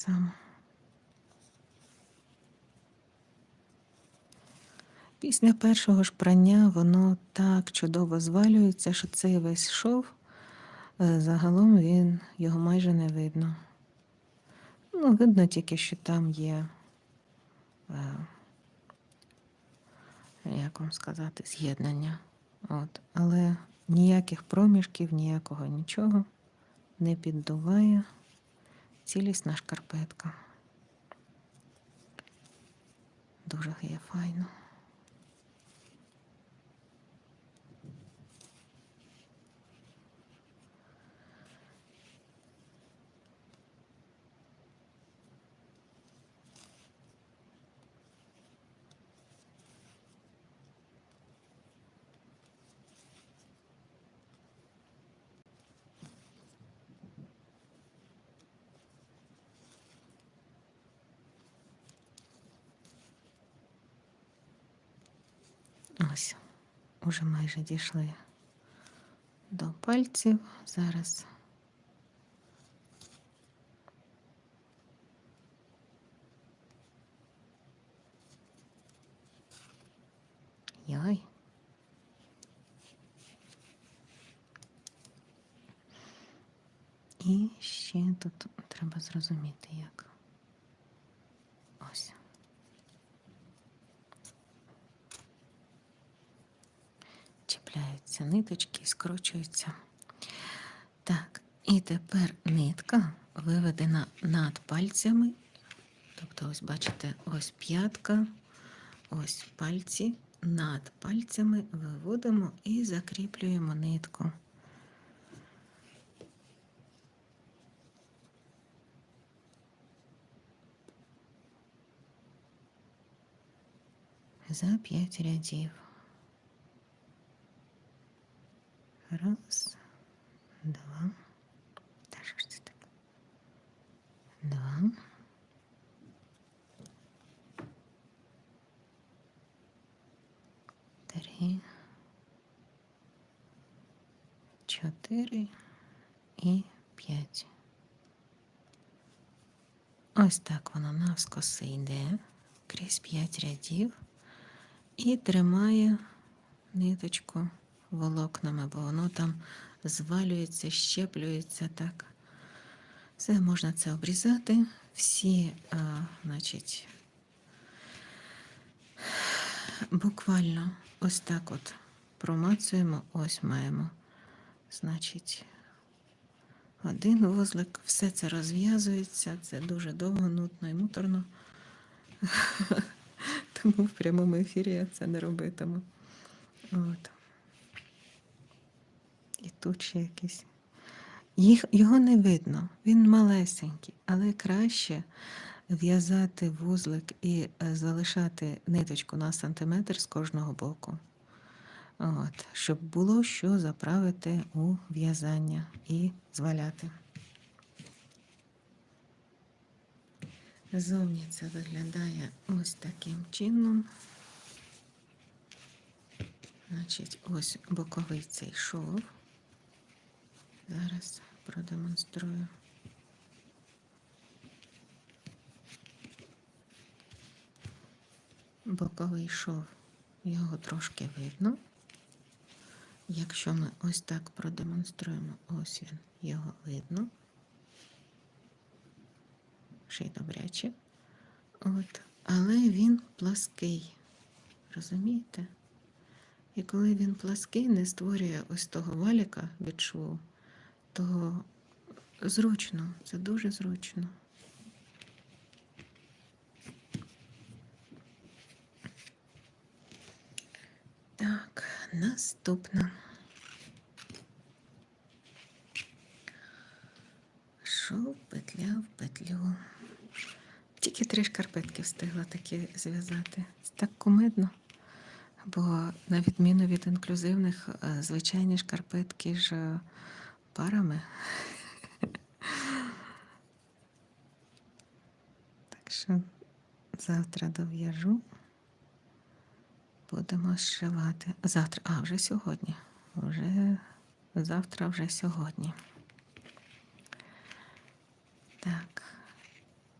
Сам. Після першого ж прання воно так чудово звалюється, що цей весь шов, е, загалом він його майже не видно. Ну, видно тільки, що там є, е, як вам сказати, з'єднання. От. Але ніяких проміжків, ніякого нічого не піддуває цілісна шкарпетка. Дуже є файно. Ось, уже майже дійшли до пальців. Зараз Яй. І ще тут треба зрозуміти, як. Ось. Чіпляються ниточки і скручуються. Так, і тепер нитка виведена над пальцями. Тобто, ось бачите, ось п'ятка, ось пальці. Над пальцями виводимо і закріплюємо нитку. За п'ять рядів. Раз, два. Та що ж? Два. Три. Чотири і п'ять. Ось так воно навскоси йде крізь п'ять рядів і тримає ниточку волокнами, бо воно там звалюється, щеплюється так. Все можна це обрізати. Всі, а, значить, буквально ось так от промацуємо, ось маємо. Значить, один вузлик, все це розв'язується, це дуже довго, нудно і муторно. Тому в прямому ефірі я це не робитиму. От. Тут ще якийсь. Їх, його не видно, він малесенький, але краще в'язати вузлик і е, залишати ниточку на сантиметр з кожного боку. От, щоб було що заправити у в'язання і зваляти. Зовні це виглядає ось таким чином. Значить, ось боковий цей шов. Зараз продемонструю. Боковий шов, його трошки видно. Якщо ми ось так продемонструємо, ось він, його видно. Ще й добряче. От. Але він плаский. Розумієте? І коли він плаский, не створює ось того валіка від шву, то зручно, це дуже зручно. Так, наступна. Шов, петля в петлю. Тільки три шкарпетки встигла такі зв'язати. Це так кумедно. Бо на відміну від інклюзивних, е, звичайні шкарпетки ж е, парами. Так що завтра дов'яжу. Будемо зшивати. Завтра, а вже сьогодні. Вже завтра, вже сьогодні.